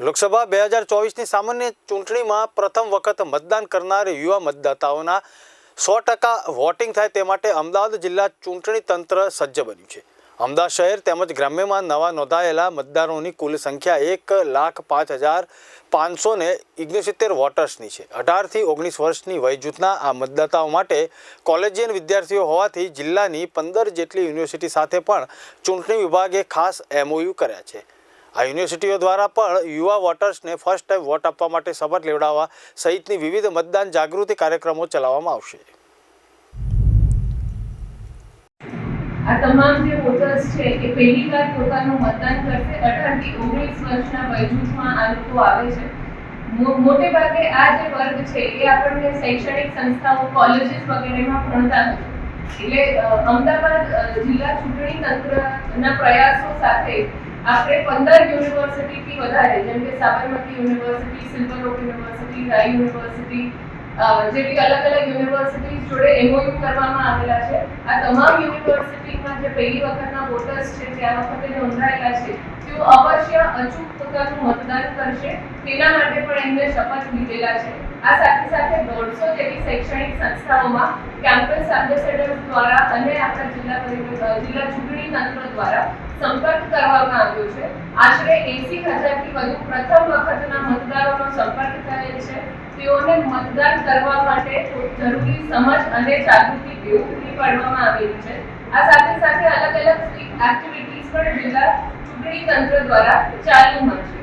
લોકસભા બે હજાર ચોવીસની સામાન્ય ચૂંટણીમાં પ્રથમ વખત મતદાન કરનાર યુવા મતદાતાઓના સો ટકા વોટિંગ થાય તે માટે અમદાવાદ જિલ્લા ચૂંટણી તંત્ર સજ્જ બન્યું છે. અમદાવાદ શહેર તેમજ ગ્રામ્યમાં નવા નોંધાયેલા મતદારોની કુલ સંખ્યા એક લાખ પાંચ હજાર પાંચસો ને ઓગણસિત્તેર વોટર્સની છે. અઢારથી ઓગણીસ વર્ષની વય જૂથના આ મતદાતાઓ માટે કોલેજિયન વિદ્યાર્થીઓ હોવાથી જિલ્લાની પંદર જેટલી યુનિવર્સિટી સાથે પણ ચૂંટણી વિભાગે ખાસ એમઓયુ કર્યા છે. આ યુનિવર્સિટીઓ દ્વારા પણ યુવા વોટર્સને ફર્સ્ટ ટાઈમ વોટ આપવા માટે શપથ લેવડાવવા સહિતની વિવિધ મતદાન જાગૃતિ કાર્યક્રમો ચલાવવામાં આવશે. આ તમામ જે વોટર્સ છે એ પહેલી વાર પોતાનું મતદાન કરશે. અઢારથી ઓગણીસ વર્ષના વયજૂથમાં આ લોકો આવે છે. મોટે ભાગે આ જે વર્ગ છે એ આપણને શૈક્ષણિક સંસ્થાઓ કોલેજીસ વગેરેમાં ભણતા એટલે અમદાવાદ જિલ્લા ચૂંટણી તંત્રના પ્રયાસો સાથે આપણે પંદર યુનિવર્સિટીથી વધારે, જેમ કે Sabarmati university, silver rock university, Rai university જેવી અલગ અલગ યુનિવર્સિટી જોડે એમઓયુ કરવામાં આવેલા છે. આ તમામ યુનિવર્સિટીમાં જે પહેલી વખતના વોટર્સ છે, જે આ વખતે નોંધાયેલા છે, તેઓ અવશ્ય અચૂક પોતાનું મતદાન કરશે. તેના માટે પણ એમને શપથ લીધેલા છે. આ સાથે સાથે દોઢસો જેવી શૈક્ષણિક સંસ્થાઓમાં કેમ્પસ એમ્બેસેડર દ્વારા અને આપણા જિલ્લા જિલ્લા ચૂંટણી તંત્ર દ્વારા સંપર્ક કરવામાં આવ્યો છે. આશરે એસી હજારથી વધુ પ્રથમ વખતના મતદારોનો સંપર્ક થયેલ છે. તેઓને મતદાન કરવા માટે જરૂરી સમજ અને જાગૃતિ બેઉ પૂરી પાડવામાં આવેલી છે. આ સાથે સાથે અલગ અલગ એક્ટિવિટીઝ પણ જિલ્લા ચૂંટણી તંત્ર દ્વારા ચાલુમાં છે.